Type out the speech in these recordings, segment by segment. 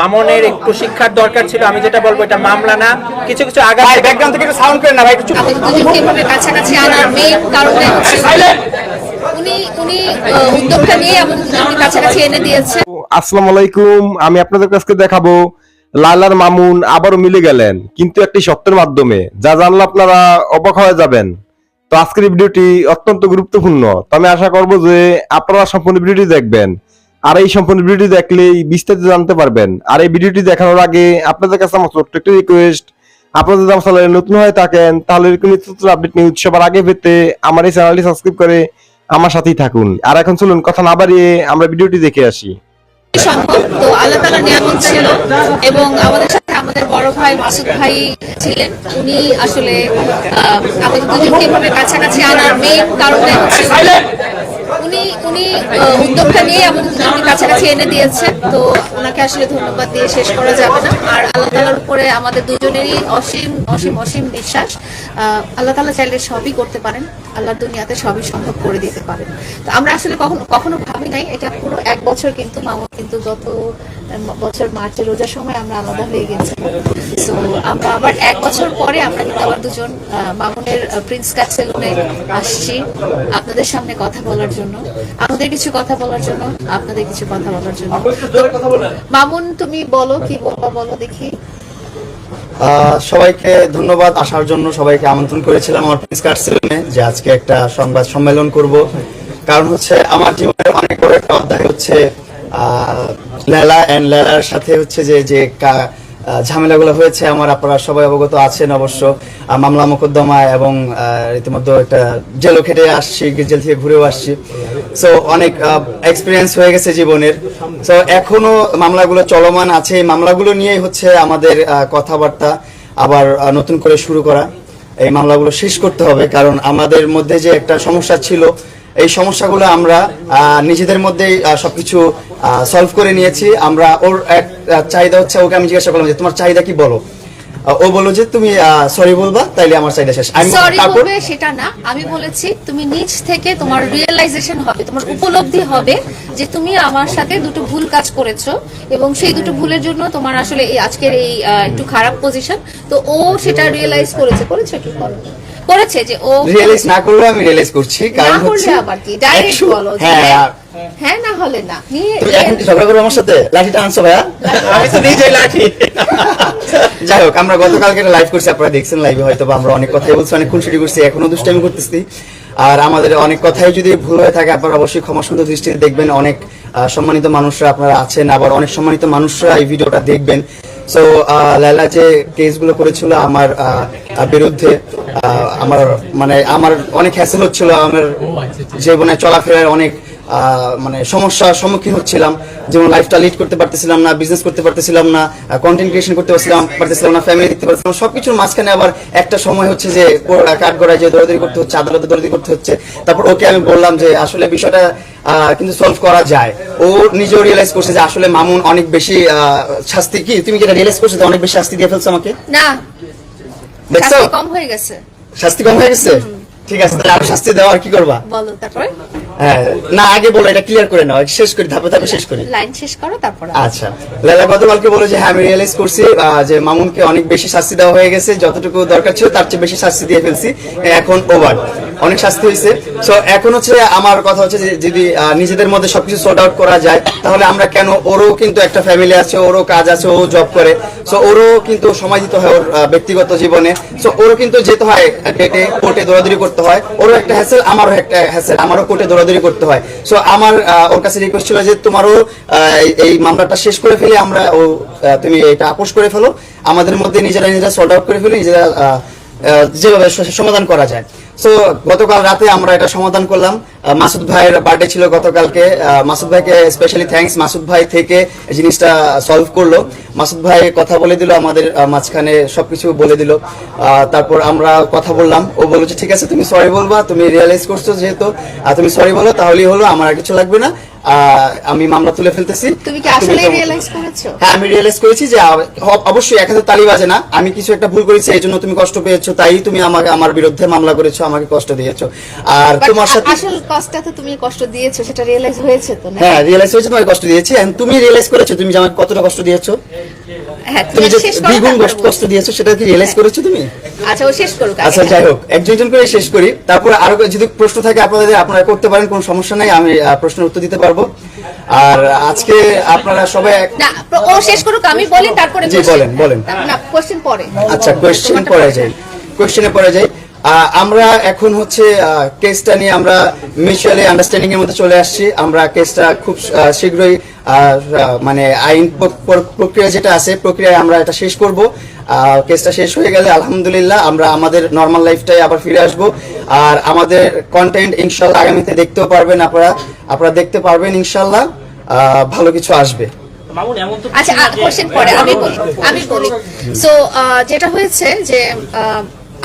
মামনের একটু শিক্ষার দরকার ছিল আমি যেটা বলব এটা মামলা না। কিছু কিছু আগা ব্যাকগ্রাউন্ড থেকে সাউন্ড করেন না ভাই একটু চুপ। আমাদের দুজনকে এভাবে কাছাকাছি আনার মেইন কারণে উনি উনি উদ্যোগটা নিয়ে আমাদের কাছাকাছি এনে দিয়েছে। আসসালামু আলাইকুম আমি আপনাদের কাছে দেখাবো লালার মামুন আবারও মিলে গেলেন কিন্তু একটি সত্যের মাধ্যমে। যা জানলে আপনারা অবাক হয়ে যাবেন। তো আজকের ভিডিওটি অত্যন্ত গুরুত্বপূর্ণ। তো আমি আশা করব যে আপনারা সম্পূর্ণ ভিডিওটি দেখবেন। আর এই সম্পূর্ণ ভিডিওটি দেখলেই বিস্তারিত জানতে পারবেন। আর এই ভিডিওটি দেখানোর আগে আপনাদের কাছে আমার ছোট্ট একটা রিকোয়েস্ট আপনারা যদি আমার চ্যানেলে নতুন হয়ে থাকেন, তাহলে এরকম নিত্য আপডেট নিউজ সবার আগে পেতে আমার এই চ্যানেলটি সাবস্ক্রাইব করে আমার সাথেই থাকুন। আর এখন চলুন, কথা না বাড়িয়ে আমরা ভিডিওটি দেখে আসি। সম্ভব তো আল্লাহ ছিল এবং আমাদের সাথে আমাদের বড় ভাই মাসুদ ভাই ছিলেন। উনি আসলে কাছাকাছি আনার মেইন কারণে উনি উনি উদ্যোগটা নিয়ে আমাদের কাছাকাছি এনে দিয়েছে। তো ওনাকে আসলে ধন্যবাদ দিয়ে শেষ করা যাবে না। আর আল্লাহ তালার উপরে আমাদের দুজনেরই অসীম অসীম অসীম বিশ্বাস। আল্লাহ তালা চাইলে সবই করতে পারেন। আল্লাহর দুনিয়াতে সবই সম্ভব করে দিতে পারেন। তো আমরা আসলে কখনো কখনো ভাবি নাই, এটা পুরো এক বছর কিন্তু মামুন কিন্তু গত বছর মার্চের রোজার সময় আমরা আলাদা হয়ে গেছি। তো আমরা আবার এক বছর পরে আমরা কিন্তু আবার দুজন মামুনের প্রিন্স কাট সেলুনে আসছি। আপনাদের সামনে কথা বলার জন্য। আমাদের কিছু কথা বলার জন্য আপনাদের কিছু কথা বলার জন্য। মামুন তুমি বলো কি বলব বলো দেখি। আহ, সবাইকে ধন্যবাদ আসার জন্য সবাইকে আমন্ত্রণ করেছিলাম আমার প্রিন্স কার্ড সেলুনে যে আজকে একটা সংবাদ সম্মেলন করব। কারণ হচ্ছে আমার জীবনের অনেক বড় একটা অধ্যায় হচ্ছে আহ, লেলা অ্যান্ড লেলার সাথে হচ্ছে যে যে ঝামেলাগুলো হয়েছে, আমার আপনারা সবাই অবগত আছেন অবশ্য। মামলা মোকদ্দমা এবং রীতিমতো একটা জেলও খেটে আসছি, জেল থেকে ঘুরেও আসছি। সো অনেক এক্সপিরিয়েন্স হয়ে গেছে জীবনের। সো এখনও মামলাগুলো চলমান আছে। এই মামলাগুলো নিয়েই হচ্ছে আমাদের কথাবার্তা আবার নতুন করে শুরু করা। এই মামলাগুলো শেষ করতে হবে, কারণ আমাদের মধ্যে যে একটা সমস্যা ছিল এই সমস্যাগুলো আমরা নিজেদের মধ্যেই আহ, সবকিছু সলভ করে নিয়েছি। আমরা ওর এক চাহিদা হচ্ছে ওকে আমি জিজ্ঞাসা করলাম যে তোমার চাহিদা কি বলো? ও বলল যে তুমি সরি বলবা তাইলে আমার চাহিদা শেষ। আমি সরি বলবে সেটা না। আমি বলেছি তুমি নিজ থেকে তোমার রিয়েলাইজেশন হবে তোমার উপলব্ধি হবে যে তুমি আমার সাথে দুটো ভুল কাজ করেছ এবং সেই দুটো ভুলের জন্য তোমার আসলে এই আজকের এই একটু খারাপ পজিশন তো ও সেটা রিয়েলাইজ করেছে। করেছে কি? বলো। করেছে যে ও রিয়েলাইজ না করলেও আমি রিয়েলাইজ করছি না কারণ করলে হচ্ছে আবার কি? ডাইরেক্ট বলো হ্যাঁ হ্যাঁ। না হলে না। নিয়ে তুমি এখন কি ঝগড়া করবে আমার সাথে? লাঠিটা আনছো ভাইয়া? আমি তো নিজেই লাঠি। যাই হোক আমরা গতকালকে লাইভ করছি আপনারা দেখছেন লাইভে হয়তো বা আমরা অনেক কথাই বলছি অনেক খুনসুটি করছি এখনও দুষ্টামি করতেছি। আর আমাদের অনেক কথাই যদি ভুল হয়ে থাকে আপনারা অবশ্যই ক্ষমা সুন্দর দৃষ্টিতে দেখবেন। অনেক সম্মানিত মানুষরা আপনারা আছেন আবার অনেক সম্মানিত মানুষরা এই ভিডিওটা দেখবেন। সো লাইলা যে কেসগুলো করেছিল আমার বিরুদ্ধে আমার মানে আমার অনেক হ্যাসেল হচ্ছিল, আমার জীবনে চলাফেরার অনেক মানে সমস্যার সম্মুখীন হচ্ছিলাম। যেমন লাইফটা লিড করতে পারতেছিলাম না বিজনেস করতে পারতেছিলাম না কন্টেন্ট ক্রিয়েশন করতে পারছিলাম পারতেছিলাম না ফ্যামিলি দেখতে পারতেছিলাম সবকিছুর মাঝখানে আবার একটা সময় হচ্ছে যে কাঠ গড়ায় যে দৌড়াদৌড়ি করতে হচ্ছে আদালতে দৌড়াদৌড়ি করতে হচ্ছে। তারপর ওকে আমি বললাম যে আসলে বিষয়টা কিন্তু সলভ করা যায়। ও নিজেও রিয়েলাইজ করছে যে আসলে মামুন অনেক বেশি শাস্তি কি? তুমি কি রিয়েলাইজ করছ যে অনেক বেশি শাস্তি দিয়ে ফেলছো আমাকে? না। দেখছ? শাস্তি কম হয়ে গেছে। শাস্তি কম হয়ে গেছে? ঠিক আছে তাহলে আর শাস্তি দেওয়া আর কি করবা? বলো তারপরে? হ্যাঁ। না আগে বলো এটা ক্লিয়ার করে নাও শেষ করি ধাপে ধাপে শেষ করি। লাইন শেষ করো তারপরে আচ্ছা। লালা গতকালকে বলে যে হ্যাঁ আমি রিয়েলাইজ করছি যে মামুনকে অনেক বেশি শাস্তি দেওয়া হয়ে গেছে যতটুকু দরকার ছিল তার চেয়ে বেশি শাস্তি দিয়ে ফেলছি। এখন ওভার অনেক শাস্তি হয়েছে। সো এখন হচ্ছে আমার কথা হচ্ছে যে যদি নিজেদের মধ্যে সবকিছু সর্ট আউট করা যায় তাহলে আমরা কেন ওরও কিন্তু একটা ফ্যামিলি আছে ওরও কাজ আছে ও জব করে। সো ওরও কিন্তু সময় দিতে হয় ওর ব্যক্তিগত জীবনে। সো ওরও কিন্তু যেতে হয় ডেটে কোর্টে দৌড়াদৌড়ি করতে হয়। ওরও একটা হ্যাসেল আমারও একটা হ্যাসেল আমারও কোর্টে দৌড়াদৌড়ি করতে হয়। সো আমার ওর কাছে রিকোয়েস্ট ছিল যে তোমারও এই- মামলাটা শেষ করে ফেলে, আমরা ও তুমি এটা আপোষ করে ফেলো। আমাদের মধ্যে নিজেরা নিজেরা সল্ট আউট করে ফেলি, নিজেরা যেভাবে সমাধান করা যায়। সো গতকাল রাতে আমরা এটা সমাধান করলাম। মাসুদ ভাইয়ের বার্থডে ছিল গতকালকে। মাসুদ ভাইকে স্পেশালি থ্যাঙ্কস মাসুদ ভাই থেকে জিনিসটা সলভ করল। মাসুদ ভাই কথা বলে দিল আমাদের মাঝখানে সবকিছু বলে দিল। তারপর আমরা কথা বললাম। ও বলল যে ঠিক আছে তুমি সরি বলবা। তুমি রিয়েলাইজ করছ যেহেতু। তুমি সরি বলো তাহলেই হলো। আমার আর কিছু লাগবে না। আমি মামলা তুলে ফেলতেছি। তুমি কি আসলে রিয়েলাইজ করেছ? হ্যাঁ আমি রিয়েলাইজ করেছি যে অবশ্যই এক হাতে তালি বাজে না। আমি কিছু একটা ভুল করেছি এই জন্য তুমি কষ্ট পেয়েছ। তাই তুমি আমাকে আমার বিরুদ্ধে মামলা করেছ। আমাকে কষ্ট দিয়েছ। আর তোমার সাথে আসল কষ্টটা তো তুমি কষ্ট দিয়েছ সেটা রিয়েলাইজ হয়েছে তো না হ্যাঁ রিয়েলাইজ হয়েছে তোমাকে কষ্ট দিয়েছি। And তুমি রিয়েলাইজ করেছ তুমি যে আমাকে কতটা কষ্ট দিয়েছ? হ্যাঁ তুমি যে দ্বিগুণ কষ্ট- দিয়েছ সেটা কি রিয়েলাইজ করেছ তুমি? আচ্ছা ও শেষ করুক আচ্ছা যাই হোক একজন একজন করে শেষ করি। তারপর আরও যদি প্রশ্ন থাকে আপনাদের আপনারা করতে পারেন কোনো সমস্যা নাই আমি প্রশ্নের উত্তর দিতে পারব। আর আজকে আপনারা সবাই না ও শেষ করুক আমি বলি তারপরে জি, বলেন, বলেন। না কোশ্চেন পরে। আচ্ছা কোশ্চেন পরে। যাই। কোয়েশ্চেনে পরে যাই। আমরা এখন হচ্ছে কেসটা নিয়ে আমরা মিউচুয়ালি আন্ডারস্ট্যান্ডিং এর মধ্যে চলে আসছি। আমরা কেসটা খুব শীঘ্রই মানে আইন প্রক্রিয়া যেটা আছে প্রক্রিয়ায় আমরা এটা শেষ করব। কেসটা শেষ হয়ে গেলে আলহামদুলিল্লাহ আমরা আমাদের নর্মাল লাইফটাই আবার ফিরে আসব। আর আমাদের কন্টেন্ট ইনশাল্লাহ আগামীতে দেখতেও পারবেন আপনারা। আপনারা দেখতে পারবেন ইনশাল্লাহ আহ, ভালো কিছু আসবে। মামুন এমন তো আচ্ছা কোশ্চেন পরে আমি বলি আমি বলি। সো যেটা হয়েছে যে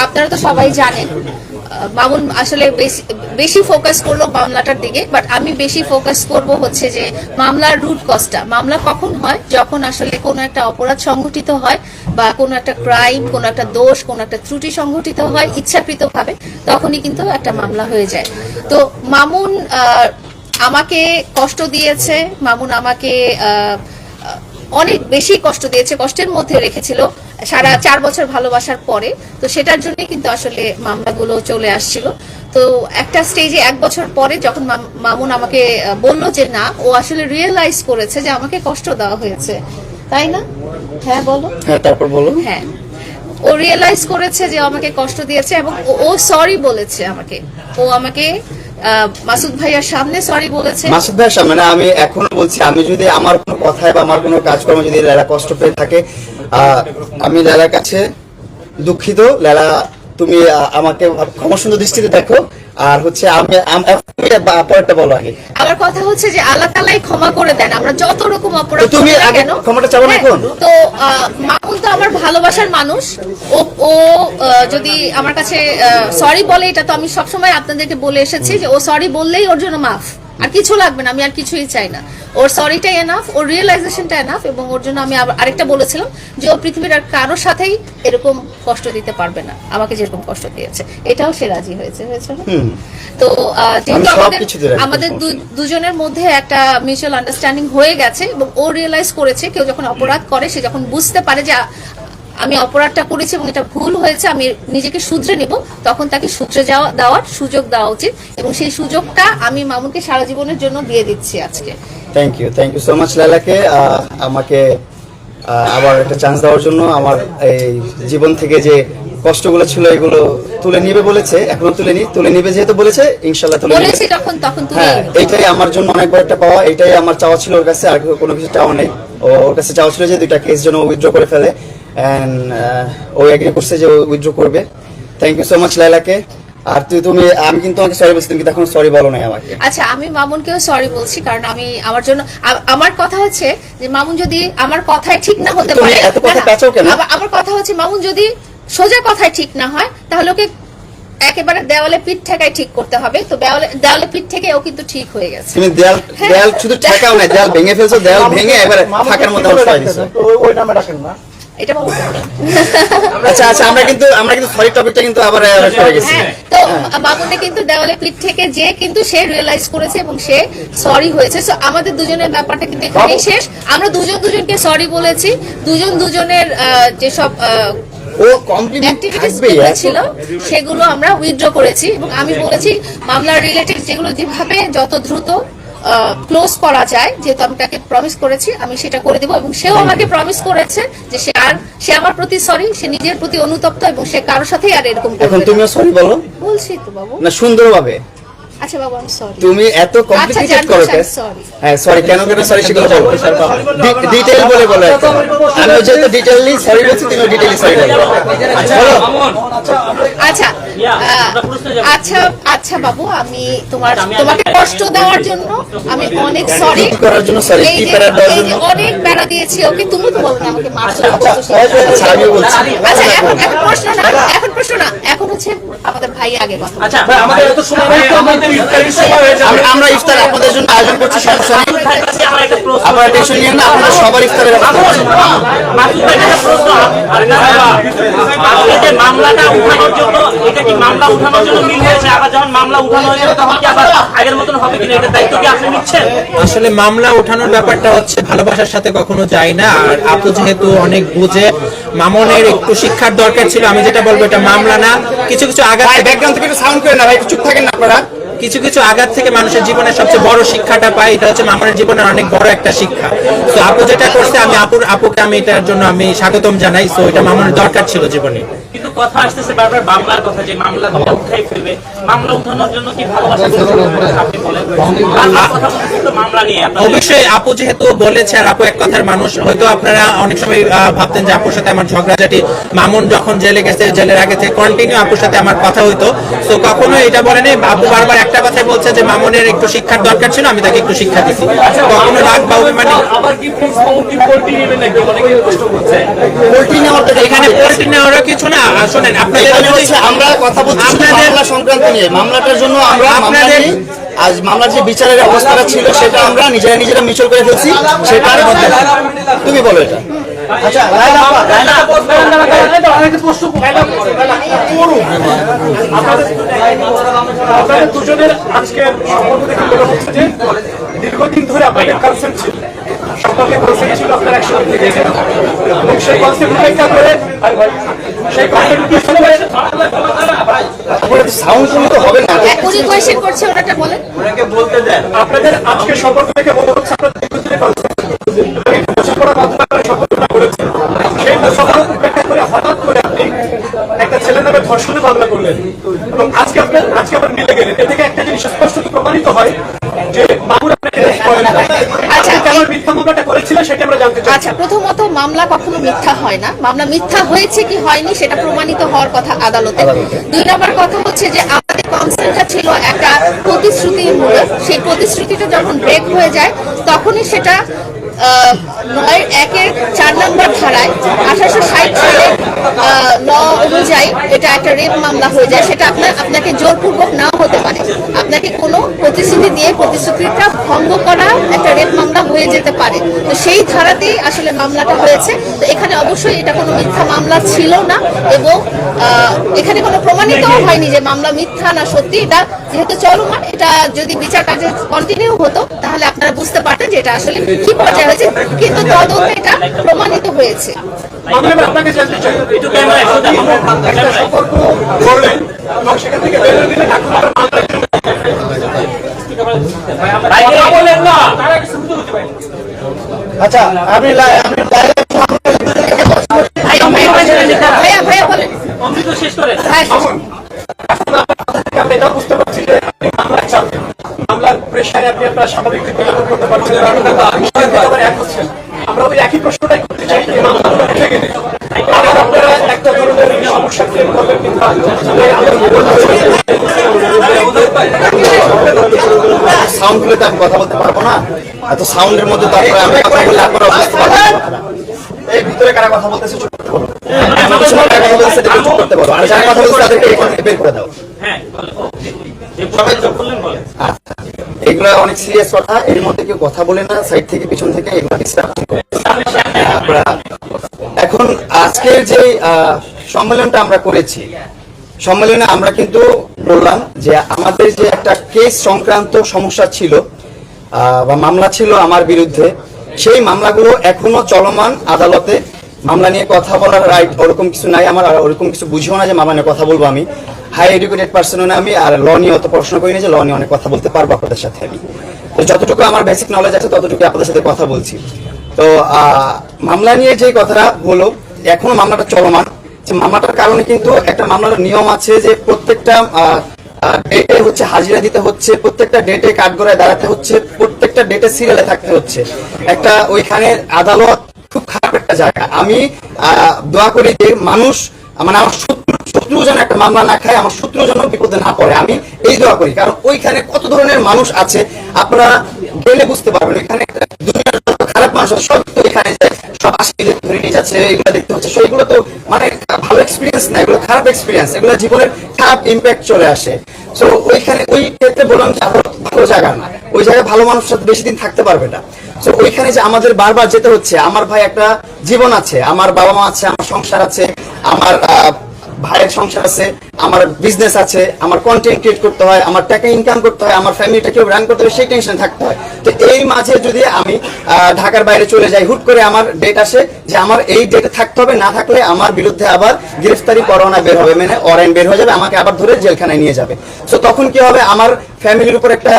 আপনারা তো সবাই জানেন মামুন আসলে বেশি ফোকাস করল মামলাটার দিকে বাট আমি বেশি ফোকাস করব হচ্ছে যে মামলার রুট কজটা মামলা কখন হয়? যখন আসলে কোনো একটা অপরাধ সংঘটিত হয়, বা কোনো একটা ক্রাইম কোনো একটা দোষ, কোনো একটা ত্রুটি সংঘটিত হয় ইচ্ছাকৃতভাবে, তখনই কিন্তু একটা মামলা হয়ে যায়। তো মামুন আমাকে কষ্ট দিয়েছে, মামুন আমাকে অনেক বেশি কষ্ট দিয়েছে, কষ্টের মধ্যে রেখেছিল। সারা চার বছর ভালোবাসার পরে। তো সেটার জন্য কিন্তু আসলে মামলাগুলো চলে আসছিল। তো একটা স্টেজে এক বছর পরে যখন মাম- মামুন আমাকে বলল যে না ও আসলে রিয়েলাইজ করেছে যে আমাকে কষ্ট দেওয়া হয়েছে। তাই না? হ্যাঁ বলো। হ্যাঁ তারপর বলো। হ্যাঁ। ও রিয়েলাইজ করেছে যে আমাকে কষ্ট দিয়েছে এবং ও- সরি বলেছে আমাকে। ও আমাকে মাসুদ ভাইয়ার সামনে সরি বলেছে। মাসুদ ভাইয়ার সামনে না, আমি এখনও বলছি আমি যদি আমার কোনো কথায় বা আমার কোনো কাজকর্ম যদি লেলা কষ্ট পেয়ে থাকে আমি লেলার কাছে দুঃখিত। লেলা তুমি আমাকে ক্ষমা সুন্দর দৃষ্টিতে দেখো। আর হচ্ছে আমি পরেরটা বলো আগে। আমার কথা হচ্ছে যে আল্লাহ তালাই ক্ষমা করে দেন। আমরা যত রকম অপরাধ তুমি আগে ক্ষমাটা চাও না হ্যাঁ, এখন? তো মামুন তো আমার ভালোবাসার মানুষ। ও ও যদি আমার কাছে সরি বলে এটা তো আমি সবসময় আপনাদেরকে বলে এসেছি যে ও সরি বললেই ওর জন্য মাফ। আর কিছু লাগবে না আমি আর কিছুই চাই না। ওর সরিটাই এনাফ ওর রিয়েলাইজেশনটা এনাফ এবং ওর জন্য আমি আরেকটা বলেছিলাম যে ও পৃথিবীর আর কারোর সাথেই এরকম কষ্ট দিতে পারবে না আমাকে যেরকম কষ্ট দিয়েছে। এটাও সে রাজি হয়েছে হয়েছে তো আহ, যেহেতু আমাদের দুজনের মধ্যে একটা মিউচুয়াল আন্ডারস্ট্যান্ডিং হয়ে গেছে এবং ও রিয়েলাইজ করেছে কেউ যখন অপরাধ করে সে যখন বুঝতে পারে যে আমি অপরাধটা করেছি এবং এটা ভুল হয়েছে আমি নিজেকে শুধরে নেব তখন তাকে শুধরে যাওয়া দেওয়ার সুযোগ দেওয়া উচিত এবং সেই সুযোগটা আমি মামুনকে সারা জীবনের জন্য দিয়ে দিচ্ছি আজকে। Thank you thank you so much লেলাকে। আমাকে আবার একটা চান্স দেওয়ার জন্য আমার এই জীবন থেকে যে কষ্টগুলো ছিল এগুলো তুলে নিবে বলেছে এখনও তুলে নি তুলে নিবে যেহেতু বলেছে ইনশাল্লাহ তুলে নিবে। বলেছি তখন তুমি হ্যাঁ এইটাই আমার জন্য অনেক বড় একটা পাওয়া এটাই আমার চাওয়া ছিল ওর কাছে আর কোনো কিছু চাওয়া নেই। ও ওর কাছে চাওয়া ছিল যে দুইটা কেস যেন উইথড্র করে ফেলে। এন্ড ও এগ্রি করছে যে উইথড্র করবে। থ্যাংক ইউ সো মাচ লাইলাকে আর তুই তুমি আমি কিন্তু তোমাকে সরি বলছি তুমি কিন্তু এখন সরি বলো নাই আমাকে। আচ্ছা আমি মামুনকেও সরি বলছি কারণ আমি আমার জন্য আমার কথা হচ্ছে যে মামুন যদি আমার কথায় ঠিক না হতে পারে এত কথা পেঁচাও কেন? আমার- কথা হচ্ছে মামুন যদি সোজা কথায় ঠিক না হয় তাহলে ওকে একেবারে দেওয়ালে পিঠ ঠেকায় ঠিক করতে হবে। তো দেওয়ালে দেওয়ালে পিঠ থেকে ও কিন্তু ঠিক হয়ে গেছে। তুমি দেয়াল হ্যাঁ। দেয়াল শুধু ঠেকাও না দেয়াল ভেঙে ফেলছো দেয়াল ভেঙে এবারে ফাঁকার মধ্যে ওই নামে ডাকেন না। এটা আচ্ছা আচ্ছা আমরা কিন্তু আমরা কিন্তু সরি টপিকটা কিন্তু আবার করে গেছি। হ্যাঁ তো মামুনে কিন্তু দেওয়ালে পিঠ থেকে যে কিন্তু সে রিয়েলাইজ করেছে এবং সে সরি হয়েছে। সো আমাদের দুজনের ব্যাপারটা কিন্তু এখানেই শেষ। আমরা দুজন দুজনকে সরি বলেছি। দুজন দুজনের যেসব ও ছিল সেগুলো আমরা উইথড্র করেছি এবং আমি বলেছি মামলার রিলেটেড যেগুলো যেভাবে যত দ্রুত ক্লোজ করা যায় যেহেতু আমি তাকে প্রমিস করেছি আমি সেটা করে দেবো এবং সেও আমাকে প্রমিস করেছে যে সে আর সে আমার প্রতি সরি সে নিজের প্রতি অনুতপ্ত এবং সে কারোর সাথেই আর এরকম করবে তুমি সরি বলো। বলছি তো বাবু। না সুন্দরভাবে। আচ্ছা বাবু আমি সরি তুমি এত কমপ্লিকেটেড করো চাই, কেস। sorry. হ্যাঁ সরি কেন কেন সরি সেগুলো বলো ডিটেইল বলে বলো আমি যেহেতু ডিটেইলি সরি বলছি তুমি ডিটেইলি সরি বলো। বলো। আচ্ছা। আচ্ছা আচ্ছা বাবু আমি তোমার তোমাকে কষ্ট দেওয়ার জন্য আমি অনেক সরি করার জন্য sorry? কি প্যারা দেওয়ার জন্য? অনেক প্যারা দিয়েছি ওকে তুমি তো বলো না আমাকে মারছো আচ্ছা আমিও বলছি। আচ্ছা এখন এখন প্রশ্ন না এখন প্রশ্ন না এখন হচ্ছে আমাদের ভাই আগে কথা। আচ্ছা আমাদের এত সময় আমাদের আমরা- ইফতার আপনাদের জন্য আয়োজন করছি সমস্যা আপনারা টেনশন নিয়েন না আপনাদের সবার ইফতারের ব্যবস্থা করছি। আজকে যে মামলাটা উঠানোর জন্য এটা কি মামলা উঠানোর জন্য মিল হয়েছে আবার যখন মামলা উঠানো হয়ে যাবে তখন কি আবার আগের মতন হবে কিনা এটা দায়িত্ব কি আপনি নিচ্ছেন আসলে মামলা ওঠানোর ব্যাপারটা হচ্ছে ভালোবাসার সাথে কখনো যায় না। আর আপু যেহেতু অনেক বুঝে মামনের একটু শিক্ষার দরকার ছিল আমি যেটা বলব এটা মামলা না। কিছু কিছু আঘাত ভাই ব্যাকগ্রাউন্ড থেকে সাউন্ড করে না ভাই চুপ থাকেন না আপনারা। কিছু কিছু আঘাত থেকে মানুষের জীবনে সবচেয়ে বড় শিক্ষাটা পাই এটা হচ্ছে মামার জীবনের অনেক বড় একটা শিক্ষা। তো আপু যেটা করছে, আমি আপুর আপুকে আমি এটার জন্য আমি স্বাগতম জানাই। তো এটা মামার দরকার ছিল জীবনে। কথা আসতেছে বারবার মামলার কথা যে মামলা উঠাই ফেলবে। মামলা উঠানোর জন্য কি ভালোবাসা আপনি বলেন। বারবার কথা বলতেছে তো মামলা নিয়ে। অবশ্যই আপু যেহেতু বলেছে আর আপু এক কথার মানুষ হয়তো আপনারা অনেক সময় ভাবতেন যে আপুর সাথে আমার ঝগড়াঝাটি। মামুন যখন জেলে গেছে জেলের আগে থেকে কন্টিনিউ আপুর সাথে আমার কথা হইতো। তো কখনো এটা বলেনি। আপু বারবার একটা বলছে যে মামুনের একটু শিক্ষার দরকার ছিল আমি তাকে একটু শিক্ষা দিচ্ছি কখনো রাগ বা অভিমানী আবার কি কি পোল্ট্রি নেবেন নাকি? অনেকে প্রশ্ন করছে। পোল্ট্রি নেওয়ার এখানে পোল্ট্রি নেওয়ারও কিছু না। শোনেন আপনাদের আমরা কথা বলছি মামলা সংক্রান্ত নিয়ে। মামলাটার জন্য আমরা আপনাদের- আজ মামলার যে বিচারের অবস্থাটা ছিল সেটা আমরা নিজেরা নিজেরা মিচল করে ফেলছি। সেটার মধ্যে তুমি বলো এটা। আচ্ছা লাইলা আপা, লাইলা আপা, আপনাদের দুজনের আজকের সম্পর্ক দেখে মনে হচ্ছে যে দীর্ঘদিন ধরে আপনাদের কনসেপ্ট ছিল? সম্পর্কে কনসেপ্ট ছিল আপনার একসাথে থেকে। সেই কনসেপ্ট উপেক্ষা করে সেই কনসেপ্ট উপেক্ষা করে সাউন্ড তো হবে না। এখনই কোয়েশ্চেন করছে ওনাটা বলেন। আপনাদের আজকের সম্পর্ক থেকে মনে হচ্ছে আপনাদের দীর্ঘদিনের কনসেপ্ট বোঝাপড়ার মাধ্যমে সম্পর্কটা করেছেন সেই বোঝাপড়া উপেক্ষা করে হঠাৎ করে আপনি একটা ছেলে নামে ধর্ষণে মামলা করলেন। এবং আজকে আপনার আজকে আপনার মিলে গেলেন। এ থেকে একটা জিনিস স্পষ্ট প্রমাণিত হয় যে মামুন আপনাকে রেপ করেন না। আচ্ছা, আপনি কেন মিথ্যা মামলাটা সেটা আমরা জানতে চাই আচ্ছা প্রথমত মামলা কখনো মিথ্যা হয় না। মামলা মিথ্যা হয়েছে কি হয়নি সেটা প্রমাণিত হওয়ার কথা আদালতে। দুই নম্বর কথা হচ্ছে যে আমাদের কনসেন্টটা ছিল একটা প্রতিশ্রুতির মূলক সেই প্রতিশ্রুতিটা যখন ব্রেক হয়ে যায় তখনই সেটা একের চার নম্বর ধারায় আঠারোশো ষাট সালে ল অনুযায়ী এটা একটা রেপ মামলা হয়ে যায়। সেটা আপনার, আপনাকে জোরপূর্বক নাও হতে পারে। আপনাকে কোনো প্রতিশ্রুতি দিয়ে প্রতিশ্রুতিটা ভঙ্গ করা একটা রেপ মামলা হয়ে যেতে পারে। তো সেই ধারাতেই আসলে মামলাটা হয়েছে। তো এখানে অবশ্যই এটা কোনো মিথ্যা মামলা ছিল না এবং এখানে কোনো প্রমাণিত হয়নি যে মামলা মিথ্যা না সত্যি। এটা যেহেতু চলমান, এটা যদি বিচার কার্য কন্টিনিউ হতো, তাহলে আপনারা বুঝতে পারতেন যে এটা আসলে কি পর্যায়ে হয়েছে কিন্তু তদন্তে এটা প্রমাণিত হয়েছে। আচ্ছা আমি অমৃত শেষ করে। হ্যাঁ আপনি এটা বুঝতে পারছি যে আপনি মামলার চাপে মামলার প্রেশারে আপনি আপনার স্বাভাবিক করতে পারছেন না। আপনি একেবারে এক হচ্ছেন। আমরা ওই একই প্রশ্নটাই করতে চাই যে মামলাগুলো উঠে গেলে আবার আপনারা একটা ধরনের সমস্যা ক্রিয়েট করবেন কিন্তু সাউন্ড তো আমি কথা বলতে পারব না। এত সাউন্ডের মধ্যে তারপরে আমি কথা বললে আপনারা বুঝতে পারবেন। এই ভিতরে কারা কথা বলতেছে বলো। বলো। হ্যাঁ আচ্ছা এগুলো অনেক সিরিয়াস কথা। এর মধ্যে কেউ কথা বলে না সাইড থেকে পিছন থেকে এগুলো এখন আজকের যে সম্মেলনটা আমরা করেছি সম্মেলনে আমরা কিন্তু বললাম যে আমাদের যে একটা কেস সংক্রান্ত সমস্যা ছিল বা মামলা ছিল আমার বিরুদ্ধে, সেই মামলাগুলো এখনও চলমান আদালতে। মামলা নিয়ে কথা বলার রাইট ওরকম কিছু নাই আমার ওরকম কিছু বুঝিও না যে মামলা নিয়ে কথা বলব আমি। হাই এডুকেটেড পার্সনও না আমি, আর ল নিয়ে অত পড়াশোনা করি না যে ল নিয়ে অনেক কথা বলতে পারব আপনাদের সাথে আমি। তো যতটুকু আমার বেসিক নলেজ আছে ততটুকু আপনাদের সাথে কথা বলছি। তো মামলা নিয়ে যে কথাটা হলো, এখনও মামলাটা চলমান। মামলাটার কারণে কিন্তু একটা মামলার নিয়ম আছে যে প্রত্যেকটা ডেটে হচ্ছে হাজিরা দিতে হচ্ছে, প্রত্যেকটা ডেটে কাঠগড়ায় দাঁড়াতে হচ্ছে, প্রত্যেকটা ডেটে সিরিয়ালে থাকতে হচ্ছে। একটা ওইখানে আদালত খুব খারাপ একটা জায়গা। আমি দোয়া করি যে মানুষ মানে আমার শত্রু যেন একটা মামলা না খায়, আমার শত্রু যেন বিপদে না পড়ে। আমি এই দোয়া করি, কারণ ওইখানে কত ধরনের মানুষ আছে, আপনারা গেলে বুঝতে পারবেন যত খারাপ মানুষ সব তো এখানে যায় সব আশি ধরে নিয়ে যায় আছে এগুলো দেখতে হচ্ছে। এগুলো তো মানে ভালো এক্সপিরিয়েন্স না, এগুলো খারাপ এক্সপিরিয়েন্স এগুলো জীবনের খারাপ ইম্প্যাক্ট চলে আসে। সো ওইখানে ওই ক্ষেত্রে বললাম যে ভালো জায়গা না, ওই জায়গায় ভালো মানুষ সাথে বেশি দিন থাকতে পারবে না। তো ওইখানে যে আমাদের বারবার যেতে হচ্ছে, আমার ভাই একটা জীবন আছে, আমার বাবা মা আছে, আমার সংসার আছে, আমার ভাইয়ের সংসার আছে আমার বিজনেস আছে, আমার কন্টেন্ট ক্রিয়েট করতে হয়, আমার টাকা ইনকাম করতে হয়, আমার ফ্যামিলিটাকে রান করতে হয়, সেই টেনশন থাকতে হয়। তো এই মাঝে যদি আমি ঢাকার বাইরে চলে যাই, হুট করে আমার ডেট আসে যে আমার এই ডেটে থাকতে হবে, না থাকলে আমার বিরুদ্ধে আবার গ্রেফতারি পরোয়ানা বের হবে মানে অরেন বের হয়ে যাবে, আমাকে আবার ধরে জেলখানায় নিয়ে যাবে। তো তখন কি হবে, আমার ফ্যামিলির উপর একটা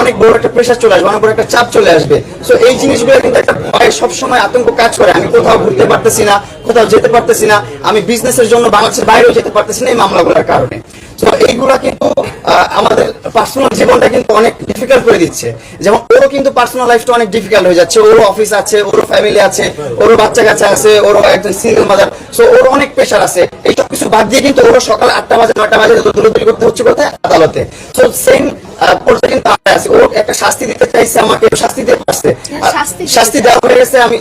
অনেক বড় একটা প্রেশার চলে আসবে, অনেক বড় একটা চাপ চলে আসবে। তো এই জিনিসগুলো কিন্তু একটা ভয় সবসময় আতঙ্ক কাজ করে। আমি কোথাও ঘুরতে পারতেছি না, কোথাও যেতে পারতেছি না, আমি বিজনেসের জন্য বাংলাদেশের বাইরেও যেতে পারতেছি না, এই মামলাগুলোর কারণে। তো এইগুলা কিন্তু আমাদের পার্সোনাল জীবনটা কিন্তু অনেক ডিফিকাল্ট করে দিচ্ছে। যেমন ওরও কিন্তু পার্সোনাল লাইফটা অনেক ডিফিকাল্ট হয়ে যাচ্ছে। ওরও অফিস আছে ওরও ফ্যামিলি আছে ওরও বাচ্চা কাচ্চা আছে ওরও একজন সিঙ্গেল মাদার সো ওর অনেক প্রেশার আছে। এই সব কিছু বাদ দিয়ে কিন্তু ওরও সকাল আটটা বাজে নয়টা বাজে দৌড়দৌড়ি করতে হচ্ছে কোথায়? আদালতে। তো সেম পর্যায়ে কিন্তু আমরা আছি। ও একটা শাস্তি দিতে চাইছে আমাকে শাস্তি দিতে পারছে। দিতে শাস্তি দেওয়া হয়ে গেছে আমি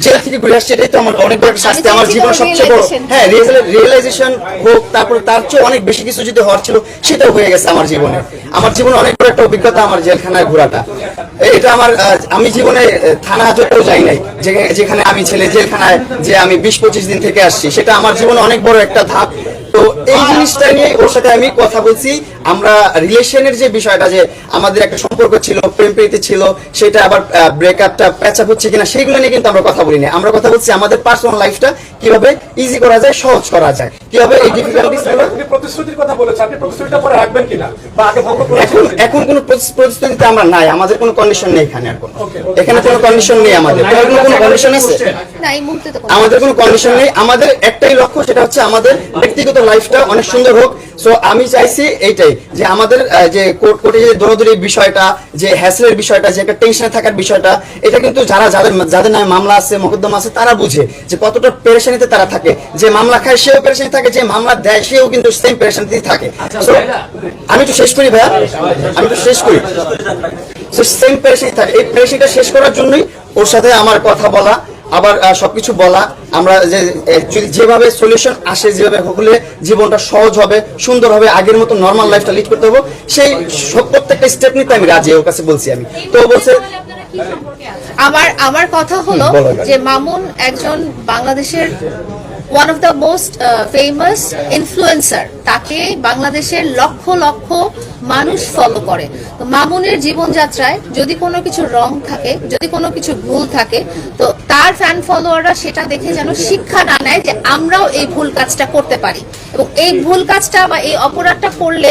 জেল থেকে ঘুরে আসছি এটাই তো আমার অনেক বড় একটা শাস্তি আমার জীবনের সবচেয়ে বড়। হ্যাঁ রিয়েলাইজেশন হোক তারপরে তার চেয়ে অনেক বেশি কিছু যদি হওয়ার ছিল সেটাও হয়ে গেছে আমার জীবনে। আমার জীবনে অনেক বড় একটা অভিজ্ঞতা আমার জেলখানায় ঘোরাটা। এটা আমার আমি জীবনে থানা হাজতেও যাই নাই। যেখানে- যেখানে আমি ছেলে জেলখানায় যে আমি বিশ পঁচিশ দিন থেকে আসছি সেটা আমার জীবনে অনেক বড় একটা ধাপ। তো এই জিনিসটা নিয়ে ওর সাথে আমি কথা বলছি। আমরা রিলেশনের যে বিষয়টা যে আমাদের একটা সম্পর্ক ছিল প্রেম প্রীতি ছিল সেটা আবার ব্রেকআপটা প্যাচআপ হচ্ছে কিনা সেগুলো নিয়ে কিন্তু আমরা কথা বলি না আমরা কথা বলছি আমাদের পার্সোনাল লাইফটা কীভাবে ইজি করা যায় সহজ করা যায়। কীভাবে এই ডিফিকাল্টিস আপনি প্রতিশ্রুতির কথা বলেছেন আপনি প্রতিশ্রুতিটা পরে রাখবেন কিনা? বা আগে ভঙ্গ এখন এখন কোনো প্রতিশ্রুতিতে আমরা নাই আমাদের কোনো কন্ডিশন নেই এখানে এখন এখানে কোনো কন্ডিশন নেই আমাদের। তোমার কোনো কোনো কন্ডিশন আছে? না এই মুহূর্তে তো আমাদের কোনো কন্ডিশন নেই। আমাদের একটাই লক্ষ্য সেটা হচ্ছে আমাদের ব্যক্তিগত লাইফটা অনেক সুন্দর হোক। সো আমি চাইছি এইটাই যে আমাদের যে কোর্ট কোর্টে যে দৌড়দৌড়ির বিষয়টা যে হ্যাসেলের বিষয়টা যে একটা টেনশনে থাকার বিষয়টা এটা কিন্তু যারা যাদের যাদের নামে মামলা আছে মোকদ্দমা আছে তারা বুঝে যে কতটা পেরেশানিতে তারা থাকে। যে মামলা খায় সেও পেরেশানি থাকে যে মামলা দেয় সেও কিন্তু সেম পেরেশানিতেই থাকে। আমি একটু শেষ করি ভাইয়া। আমি একটু শেষ করি। সেম পেরেশানি থাকে। এই পেরেশানিটা শেষ করার জন্যই ওর সাথে আমার কথা বলা। আবার সবকিছু বলা আমরা যে যেভাবে সলিউশন আসে যেভাবে হলে জীবনটা সহজ হবে সুন্দর হবে আগের মতো নর্মাল লাইফটা লিড করতে হবে সেই প্রত্যেকটা স্টেপ নিতে আমি রাজি ওর কাছে বলছি আমি তো বলছে আমার আমার কথা হলো। যে মামুন একজন বাংলাদেশের one of the most famous influencer তাকে বাংলাদেশের লক্ষ লক্ষ মানুষ ফলো করে। তো মামুনের জীবনযাত্রায় যদি কোনো কিছু রং থাকে, যদি কোনো কিছু ভুল থাকে, তো তার ফ্যান ফলোয়াররা সেটা দেখে যেন শিক্ষা না নেয় যে আমরাও এই ভুল কাজটা করতে পারি। এবং এই ভুল কাজটা বা এই অপরাধটা করলে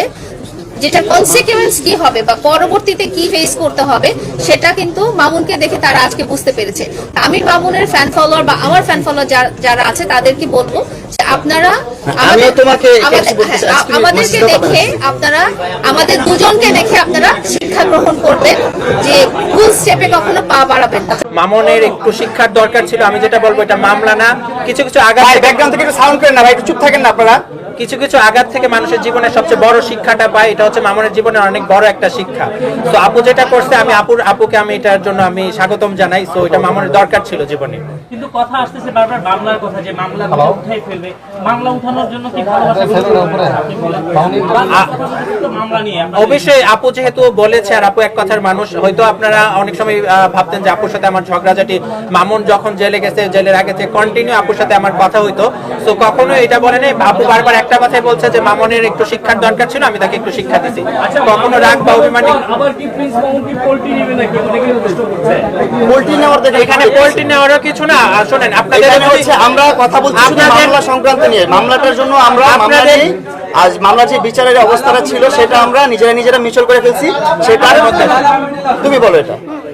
যেটা কনসিকুয়েন্স কি হবে বা পরবর্তীতে কি ফেস করতে হবে সেটা কিন্তু মামুনকে দেখে তারা আজকে বুঝতে পেরেছে। আমি মামুনের ফ্যান ফলোয়ার বা আমার ফ্যান ফলোয়ার যারা আছে তাদেরকে বলব যে আপনারা। হ্যাঁ, আজকে আমাদেরকে দেখে আপনারা আমাদের দুজনকে দেখে আপনারা শিক্ষা গ্রহণ করবেন যে ভুল স্টেপে কখনো পা বাড়াবেন না। মামনের একটু শিক্ষার দরকার ছিল আমি যেটা বলব এটা মামলা না কিছু কিছু ভাই ব্যাকগ্রাউন্ড থেকে একটু সাউন্ড করেন না ভাই একটু চুপ থাকেন না আপনারা। কিছু কিছু আঘাত থেকে মানুষের জীবনে সবচেয়ে বড় শিক্ষাটা পায় এটা হচ্ছে মামনের জীবনের অনেক বড় একটা শিক্ষা। তো আপু যেটা করছে আমি আপুর আপুকে আমি এটার জন্য আমি স্বাগতম জানাই। তো এটা মামনের দরকার ছিল জীবনে। কিন্তু কথা আসতেছে বারবার মামলার কথা যে মামলা উঠাই ফেলবে। মামলা উঠানোর জন্য কি ভালোবাসা আপনাদের- অবশ্যই আপু যেহেতু বলেছে আর আপু এক কথার মানুষ হয়তো আপনারা অনেক সময় ভাবতেন যে আপুর সাথে আমার ঝগড়াঝাটি। মামুন যখন জেলে গেছে জেলের আগে থেকে কন্টিনিউ আপুর সাথে আমার কথা হইতো। তো কখনো এটা বলে নাই আপু বারবার একটা কথাই বলছে যে মামনের একটু শিক্ষার দরকার ছিল আমি তাকে একটু শিক্ষা দিছি। কখনো রাগ বা অভিমান আবার কি প্রিন্স মামুন কি পোল্ট্রি নেওয়ার দেখে এখানে পোল্ট্রি নেওয়ারও কিছু না। শোনেন আপনাদের হচ্ছে আমরা কথা বলছি মামলা সংক্রান্ত নিয়ে। মামলাটার জন্য আমরা আপনাদের- আজ মামলার যে বিচারের অবস্থাটা ছিল সেটা আমরা নিজেরা নিজেরা মিচল করে ফেলছি সেটার মধ্যে তুমি বলো এটা।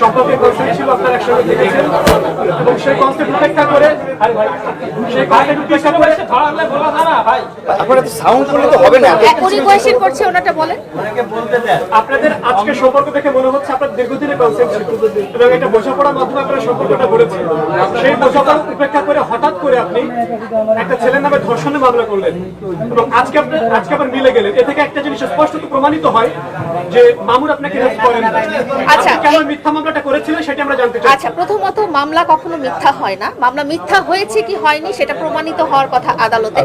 সম্পর্কে কনসেপ্ট ছিল আপনার একসঙ্গে দেখেছেন। এবং সেই কনসেপ্ট উপেক্ষা করে সেই কনসেপ্ট উপেক্ষা করে আপনারা তো সাউন্ড করলে তো হবে না। এখনই কোয়েশ্চেন করছে ওনাটা বলেন। আপনাদের আজকে সম্পর্ক দেখে মনে হচ্ছে আপনার দীর্ঘদিনের কনসেপ্ট ছিল। এবং এটা বোঝাপড়ার মাধ্যমে আপনারা সম্পর্কটা গড়েছেন। সেই বোঝাপড়া উপেক্ষা করে হঠাৎ করে আপনি একটা ছেলের নামে ধর্ষণের মামলা করলেন। এবং আজকে আপনি আজকে আবার মিলে গেলেন। এ থেকে একটা জিনিস স্পষ্টত প্রমাণিত হয় যে মামুন আপনাকে হেল্প করেন আচ্ছা, কেন মিথ্যা মামলাটা করেছিলেন সেটা আমরা জানতে চাই। আচ্ছা প্রথমত মামলা কখনো মিথ্যা হয় না। মামলা মিথ্যা হয়েছে কি হয়নি সেটা প্রমাণিত হওয়ার কথা আদালতে।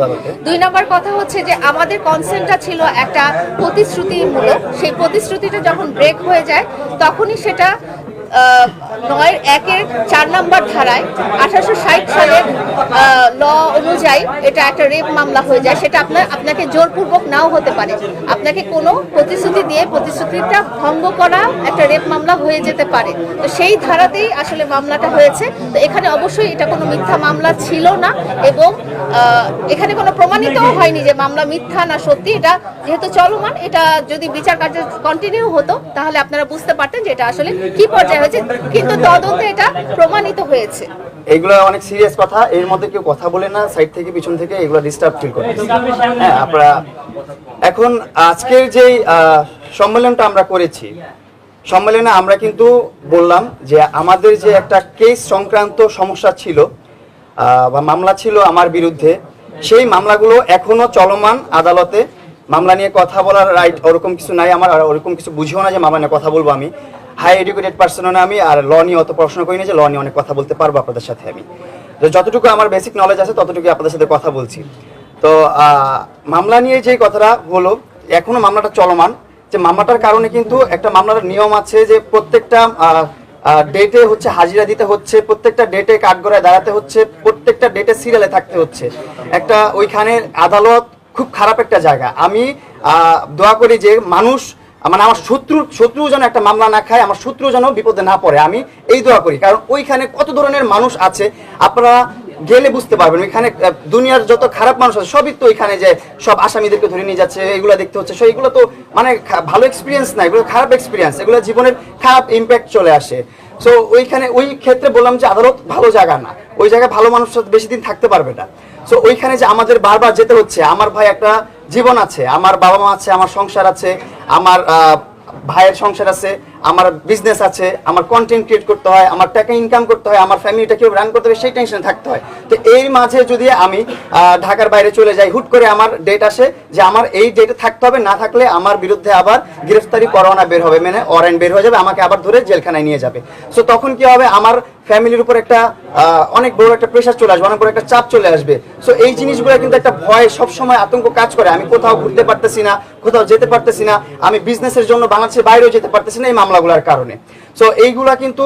দুই নম্বর কথা হচ্ছে যে আমাদের কনসেন্টটা ছিল একটা প্রতিশ্রুতিমূলক। সেই প্রতিশ্রুতিটা যখন ব্রেক হয়ে যায় তখনই সেটা নয়ের একের চার নম্বর ধারায় আঠারোশো ষাট সালের ল অনুযায়ী এটা একটা রেপ মামলা হয়ে যায়। সেটা আপনার, আপনাকে জোরপূর্বক নাও হতে পারে। আপনাকে কোনো প্রতিশ্রুতি দিয়ে প্রতিশ্রুতিটা ভঙ্গ করা একটা রেপ মামলা হয়ে যেতে পারে। তো সেই ধারাতেই আসলে মামলাটা হয়েছে। তো এখানে অবশ্যই এটা কোনো মিথ্যা মামলা ছিল না এবং এখানে কোনো প্রমাণিতও হয়নি যে মামলা মিথ্যা না সত্যি। এটা যেহেতু চলমান, এটা যদি বিচার কার্য কন্টিনিউ হতো, তাহলে আপনারা বুঝতে পারতেন যে এটা আসলে কি পর্যায়ে হয়েছে, কিন্তু তদন্তে এটা প্রমাণিত হয়েছে। এইগুলো অনেক সিরিয়াস কথা, এর মধ্যে কেউ কথা বলে না সাইড থেকে, পিছন থেকে এগুলো ডিস্টার্ব ফিল করে। হ্যাঁ আপনারা এখন আজকের যে সম্মেলনটা আমরা করেছি, সম্মেলনে আমরা কিন্তু বললাম যে আমাদের যে একটা কেস সংক্রান্ত সমস্যা ছিল বা মামলা ছিল আমার বিরুদ্ধে, সেই মামলাগুলো এখনও চলমান আদালতে। মামলা নিয়ে কথা বলার রাইট ওরকম কিছু নাই আমার ওরকম কিছু বুঝিও না যে মামলা নিয়ে কথা বলব আমি। হাই এডুকেটেড পার্সনও না আমি আর ল নিয়ে অত পড়াশোনা করি না যে ল নিয়ে অনেক কথা বলতে পারব আপনাদের সাথে আমি। তো যতটুকু আমার বেসিক নলেজ আছে ততটুকু আপনাদের সাথে কথা বলছি। তো মামলা নিয়ে যে কথাটা হলো, এখনও মামলাটা চলমান। যে মামলাটার কারণে কিন্তু একটা মামলার নিয়ম আছে যে প্রত্যেকটা ডেটে হচ্ছে হাজিরা দিতে হচ্ছে, প্রত্যেকটা ডেটে কাঠগড়ায় দাঁড়াতে হচ্ছে, প্রত্যেকটা ডেটে সিরিয়ালে থাকতে হচ্ছে। একটা ওইখানে আদালত খুব খারাপ একটা জায়গা। আমি দোয়া করি যে মানুষ মানে আমার শত্রু শত্রু যেন একটা মামলা না খায়, আমার শত্রু যেন বিপদে না পড়ে, আমি এই দোয়া করি। কারণ ওইখানে কত ধরনের মানুষ আছে, আপনারা গেলে বুঝতে পারবেন, ওইখানে দুনিয়ার যত খারাপ মানুষ আছে, সবই তো ওইখানে যে সব আসামিদেরকে ধরে নিয়ে যাচ্ছে, এগুলো দেখতে হচ্ছে এগুলো তো মানে ভালো এক্সপিরিয়েন্স না, এগুলো খারাপ এক্সপিরিয়েন্স এগুলো জীবনের খারাপ ইম্প্যাক্ট চলে আসে। সো ওইখানে, ওই ক্ষেত্রে বললাম যে আদালত ভালো জায়গা না, ওই জায়গায় ভালো মানুষ বেশি দিন থাকতে পারবে না। সো ওইখানে যে আমাদের বারবার যেতে হচ্ছে, আমার ভাই একটা জীবন আছে, আমার বাবা মা আছে, আমার সংসার আছে, আমার ভাইয়ের সংসার আছে আমার বিজনেস আছে, আমার কন্টেন্ট ক্রিয়েট করতে হয়, আমার টাকা ইনকাম করতে হয়, আমার ফ্যামিলিটা কেউ রান করতে হবে সেই টেনশনে থাকতে হয়। তো এই মাঝে যদি আমি ঢাকার বাইরে চলে যাই, হুট করে আমার ডেট আসে যে আমার এই ডেটে থাকতে হবে, না থাকলে আমার বিরুদ্ধে আবার গ্রেফতারি পরোয়ানা বের হবে মানে ওয়ারেন্ট বের হয়ে যাবে, আমাকে আবার ধরে জেলখানায় নিয়ে যাবে। সো তখন কি হবে? আমার ফ্যামিলির উপর একটা অনেক বড় একটা প্রেশার চলে আসবে, অনেক বড় একটা চাপ চলে আসবে। সো এই জিনিসগুলো কিন্তু একটা ভয়, সবসময় আতঙ্ক কাজ করে। আমি কোথাও ঘুরতে পারতেছি না, কোথাও যেতে পারতেছি না। আমি বিজনেসের জন্য বাংলাদেশের বাইরেও যেতে পারতেছি না, এই মামলাগুলোর কারণে। সো এইগুলা কিন্তু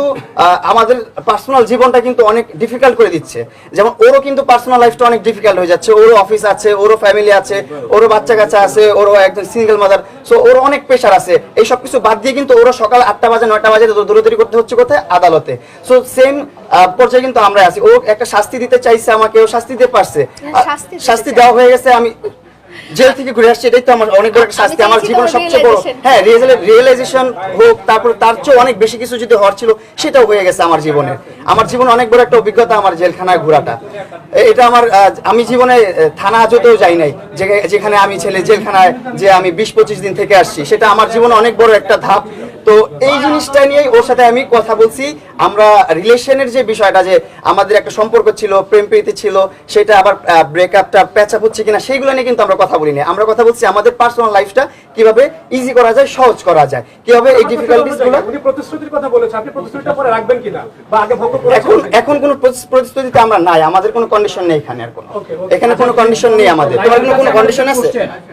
আমাদের পার্সোনাল জীবনটা কিন্তু অনেক ডিফিকাল্ট করে দিচ্ছে। যেমন ওরও কিন্তু পার্সোনাল লাইফটা অনেক ডিফিকাল্ট হয়ে যাচ্ছে। ওরও অফিস আছে ওরও ফ্যামিলি আছে ওরও বাচ্চা কাচ্চা আছে ওরও একজন সিঙ্গেল মাদার সো ওর অনেক প্রেশার আছে। এই সব কিছু বাদ দিয়ে কিন্তু ওরও সকাল আটটা বাজে নয়টা বাজে দৌড়দৌড়ি করতে হচ্ছে কোথায়? আদালতে। সো সেম পর্যায়ে কিন্তু আমরা আছি। ও একটা শাস্তি দিতে চাইছে আমাকে ও শাস্তি দিতে পারছে। হ্যাঁ, শাস্তি দিতে শাস্তি চাই। দেওয়া হয়ে গেছে আমি জেল থেকে ঘুরে আসছি এটাই তো আমার অনেক বড় একটা শাস্তি আমার জীবন সবচেয়ে বড় হ্যাঁ রিয়েলাইজেশন হোক তারপরে তার চেয়ে অনেক বেশি কিছু যদি হওয়ার ছিল সেটাও হয়ে গেছে আমার জীবনে। আমার জীবনে অনেক বড় একটা অভিজ্ঞতা আমার জেলখানায় ঘোরাটা। এটা আমার আমি জীবনে থানা হাজতেও যাই নাই যেখানে আমি ছেলে জেলখানায় যে আমি বিশ পঁচিশ দিন থেকে আসছি সেটা আমার জীবনে অনেক বড় একটা ধাপ। তো এই জিনিসটা নিয়েই ওর সাথে আমি কথা বলছি। আমরা রিলেশনের যে বিষয়টা যে আমাদের একটা সম্পর্ক ছিল প্রেম প্রীতি ছিল সেটা আবার ব্রেকআপটা প্যাচ আপ হচ্ছে কিনা সেইগুলো নিয়ে কিন্তু আমরা কথা বলি না আমরা কথা বলছি আমাদের পার্সোনাল লাইফটা কীভাবে ইজি করা যায় সহজ করা যায় কীভাবে এই ডিফিকাল্টিসগুলো উনি প্রতিশ্রুতির কথা বলেছেন আপনি প্রতিশ্রুতিটা পরে রাখবেন কিনা বা আগে ভঙ্গ এখন করেছেন এখন কোনো প্রতি- প্রতিশ্রুতিতে আমরা নাই আমাদের কোনো কন্ডিশন নেই এখানে আর কোনো. এখানে কোনো কন্ডিশন নেই আমাদের। তোমার কোনো কন্ডিশন আছে?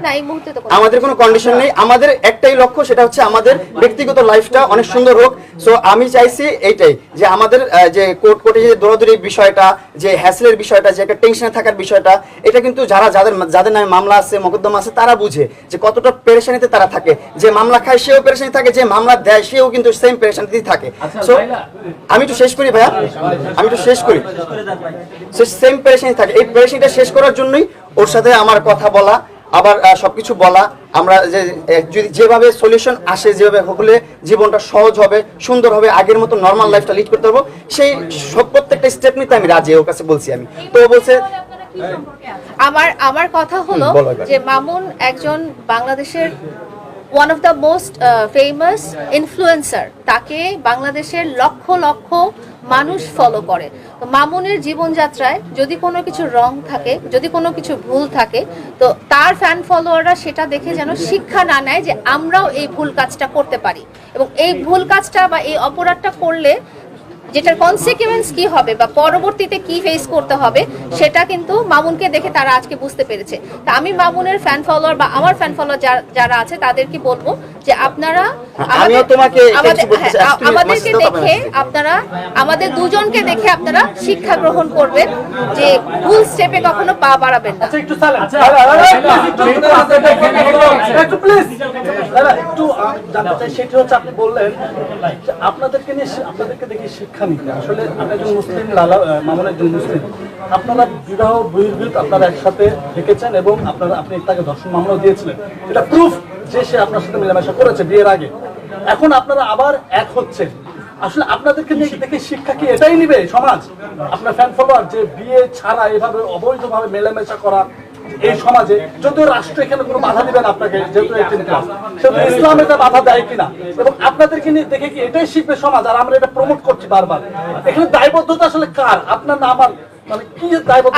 না এই মুহূর্তে তো আমাদের কোনো কন্ডিশন নেই। আমাদের একটাই লক্ষ্য সেটা হচ্ছে আমাদের ব্যক্তিগত লাইফটা অনেক সুন্দর হোক। সো আমি চাইছি এইটাই যে আমাদের যে কোর্ট কোর্টে যে দৌড়াদৌড়ির বিষয়টা যে হ্যাসেলের বিষয়টা যে একটা টেনশনে থাকার বিষয়টা এটা কিন্তু যারা যাদের যাদের নামে মামলা আছে মোকদ্দমা আছে তারা বুঝে যে কতটা পেরেশানিতে তারা থাকে। যে মামলা খায় সেও পেরেশানি থাকে যে মামলা দেয় সেও কিন্তু সেম পেরেশানিতেই থাকে। সো আমি একটু শেষ করি ভাইয়া। আমি একটু শেষ করি। সেম পেরেশানি থাকে। এই পেরেশানিটা শেষ করার জন্যই ওর সাথে আমার কথা বলা। আবার সবকিছু বলা আমরা যে যদি যেভাবে সলিউশন আসে যেভাবে হলে জীবনটা সহজ হবে সুন্দর হবে আগের মতো নর্মাল লাইফটা লিড করতে পারব সেই সব প্রত্যেকটা স্টেপ নিতে আমি রাজি ওর কাছে বলছি আমি তো ও বলছে আমার আমার কথা হলো। যে মামুন একজন বাংলাদেশের one of the most famous influencer তাকে বাংলাদেশের লক্ষ লক্ষ মানুষ ফলো করে। তো মামুনের জীবনযাত্রায় যদি কোনো কিছু রং থাকে, যদি কোনো কিছু ভুল থাকে, তো তার ফ্যান ফলোয়াররা সেটা দেখে যেন শিক্ষা না নেয় যে আমরাও এই ভুল কাজটা করতে পারি। এবং এই ভুল কাজটা বা এই অপরাধটা করলে যেটার কনসিকুয়েন্স কি হবে বা পরবর্তীতে কি ফেস করতে হবে সেটা কিন্তু মামুনকে দেখে তারা আজকে বুঝতে পেরেছে তা আমি মামুনের ফ্যান ফলোয়ার বা আমার ফ্যান ফলোয়ার যারা আছে তাদেরকে বলব যে আপনারা হ্যাঁ, আমিও তোমাকে আমাদের কিছু বলতে চাই। হ্যাঁ, আজ তুমি আমাদেরকে দেখে আপনারা আমাদের দুজনকে দেখে আপনারা শিক্ষা গ্রহণ করবেন যে ভুল স্টেপে কখনো পা বাড়াবেন না একটু জানতে চাই সেটা হচ্ছে আপনি বললেন যে আপনাদেরকে নিয়ে আপনাদেরকে দেখে শিক্ষা নিতে আসলে আপনি একজন মুসলিম, লালা মামুন একজন মুসলিম। আপনারা বিবাহ, বহির্ভূত আপনারা একসাথে থেকেছেন এবং আপনারা, আপনি তাকে দর্শন মামলাও দিয়েছিলেন। এটা প্রুফ যে সে আপনার সাথে মেলামেশা করেছে বিয়ের আগে। এখন আপনারা আবার এক হচ্ছেন। আসলে আপনাদেরকে নিয়ে দেখে শিক্ষা কি এটাই নিবে সমাজ? আপনার ফ্যান ফলোয়ার যে বিয়ে ছাড়া এভাবে অবৈধভাবে মেলামেশা করা এই সমাজে যদিও রাষ্ট্র এখানে কোনো বাধা দিবে না আপনাকে, যেহেতু এইটিন ক্লাস সেহেতু ইসলাম এটা বাধা দেয় কিনা? এবং আপনাদেরকে নিয়ে দেখে কি এটাই শিখবে সমাজ, আর আমরা এটা প্রমোট করছি বারবার। এখানে দায়বদ্ধতা আসলে কার? আপনার না আমার মানে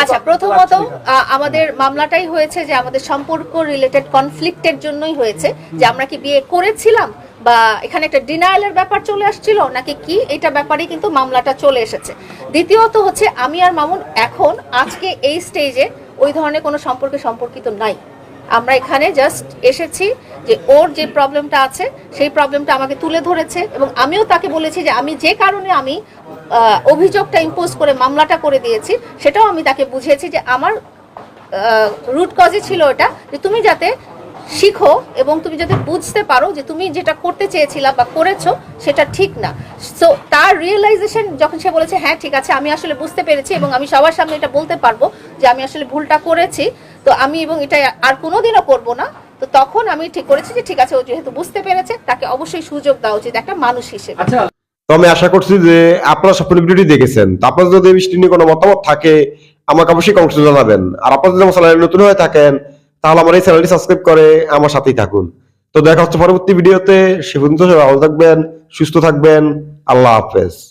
আচ্ছা প্রথমত আমাদের মামলাটাই হয়েছে যে আমাদের সম্পর্ক রিলেটেড কনফ্লিক্টের জন্যই হয়েছে, যে আমরা কি বিয়ে করেছিলাম বা এখানে একটা ডিনায়ালের ব্যাপার চলে আসছিল নাকি কি? এটা ব্যাপারে কিন্তু মামলাটা চলে এসেছে। দ্বিতীয়ত হচ্ছে, আমি আর মামুন এখন আজকে এই স্টেজে ওই ধরনের কোনো সম্পর্কে সম্পর্কিত নাই। আমরা এখানে জাস্ট এসেছি যে ওর যে প্রবলেমটা আছে, সেই প্রবলেমটা আমাকে তুলে ধরেছে এবং আমিও তাকে বলেছি যে আমি যে কারণে আমি অভিযোগটা ইম্পোজ করে মামলাটা করে দিয়েছি, সেটাও আমি তাকে বুঝিয়েছি যে আমার রুট কজে ছিল এটা যে তুমি যাতে শিখো এবং তুমি যাতে বুঝতে পারো যে তুমি যেটা করতে চেয়েছিলা বা করেছ, সেটা ঠিক না। সো তার রিয়েলাইজেশন যখন সে বলেছে হ্যাঁ ঠিক আছে, আমি আসলে বুঝতে পেরেছি এবং আমি সবার সামনে এটা বলতে পারব যে আমি আসলে ভুলটা করেছি, তো আমি এবং এটা আর কোনোদিনও করব না। তো তখন আমি ঠিক করেছি যে, ঠিক আছে, ও যেহেতু বুঝতে পেরেছে, তাকে অবশ্যই সুযোগ দেওয়া উচিত একটা মানুষ হিসেবে। তো আমি আশা করছি যে আপনারা সম্পূর্ণ ভিডিওটি দেখেছেন। তো যদি এই বিষয়টি নিয়ে কোনো মতামত থাকে, আমাকে অবশ্যই কমেন্টে জানাবেন। আর আপনাদের যদি আমার চ্যানেলে নতুন হয়ে থাকেন তাহলে আমার এই চ্যানেলটি সাবস্ক্রাইব করে আমার সাথেই থাকুন। তো দেখা হচ্ছে পরবর্তী ভিডিওতে, সে পর্যন্ত ভালো থাকবেন, সুস্থ থাকবেন, আল্লাহ হাফেজ।